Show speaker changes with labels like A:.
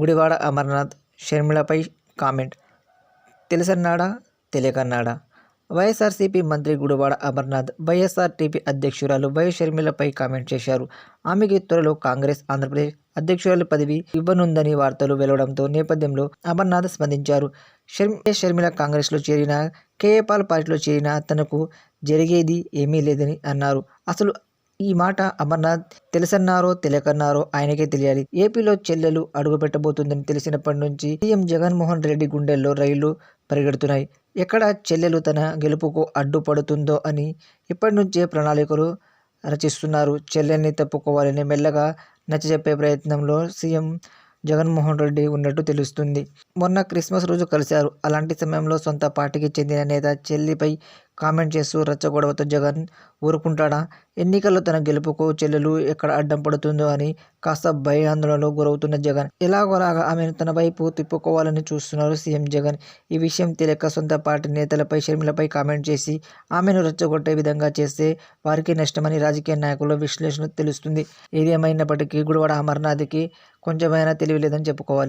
A: గుడివాడ అమర్నాథ్ షర్మిలపై కామెంట్. తెలిసన్నాడా తెలియకన్నాడా వైఎస్ఆర్సీపీ మంత్రి గుడివాడ అమర్నాథ్ వైఎస్ఆర్టీపీ అధ్యక్షురాలు వై షర్మిలపై కామెంట్ చేశారు. ఆమెకి త్వరలో కాంగ్రెస్ ఆంధ్రప్రదేశ్ అధ్యక్షురాలు పదవి ఇవ్వనుందని వార్తలు వెలువడంతో నేపథ్యంలో అమర్నాథ్ స్పందించారు. షర్మి షర్మిల కాంగ్రెస్లో చేరిన కేఏపాల్ పార్టీలో చేరిన తనకు జరిగేది ఏమీ లేదని అన్నారు. అసలు ఈ మాట అమర్నాథ్ తెలుసన్నారో తెలియకన్నారో ఆయనకే తెలియాలి. ఏపీలో చెల్లెలు అడుగుపెట్టబోతుందని తెలిసినప్పటి నుంచి సీఎం జగన్మోహన్ రెడ్డి గుండెల్లో రైళ్ళు పరిగెడుతున్నాయి. ఎక్కడ చెల్లెలు తన గెలుపుకు అడ్డుపడుతుందో అని ఇప్పటి నుంచే ప్రణాళికలు రచిస్తున్నారు. చెల్లెల్ని తప్పుకోవాలని మెల్లగా నచ్చజెప్పే ప్రయత్నంలో సీఎం జగన్మోహన్ రెడ్డి ఉన్నట్టు తెలుస్తుంది. మొన్న క్రిస్మస్ రోజు కలిశారు. అలాంటి సమయంలో సొంత పార్టీకి చెందిన నేత చెల్లిపై కామెంట్ చేస్తూ రచ్చగొడవతో జగన్ ఊరుకుంటాడా? ఎన్నికల్లో తన గెలుపుకు చెల్లెలు ఎక్కడ అడ్డం పడుతుందో అని కాస్త భయాందోళనలో గురవుతున్న జగన్. ఎలాగోలాగా ఆమెను తన వైపు తిప్పుకోవాలని చూస్తున్నారు సీఎం జగన్. ఈ విషయం తెలియక సొంత పార్టీ నేతలపై షర్మిలపై కామెంట్ చేసి ఆమెను రెచ్చగొట్టే విధంగా చేస్తే వారికి నష్టమని రాజకీయ నాయకుల విశ్లేషణ తెలుస్తుంది. ఏదేమైనప్పటికీ గుడివాడ అమర్నాథ్కి కొంచెమైనా తెలివి లేదని చెప్పుకోవాలి.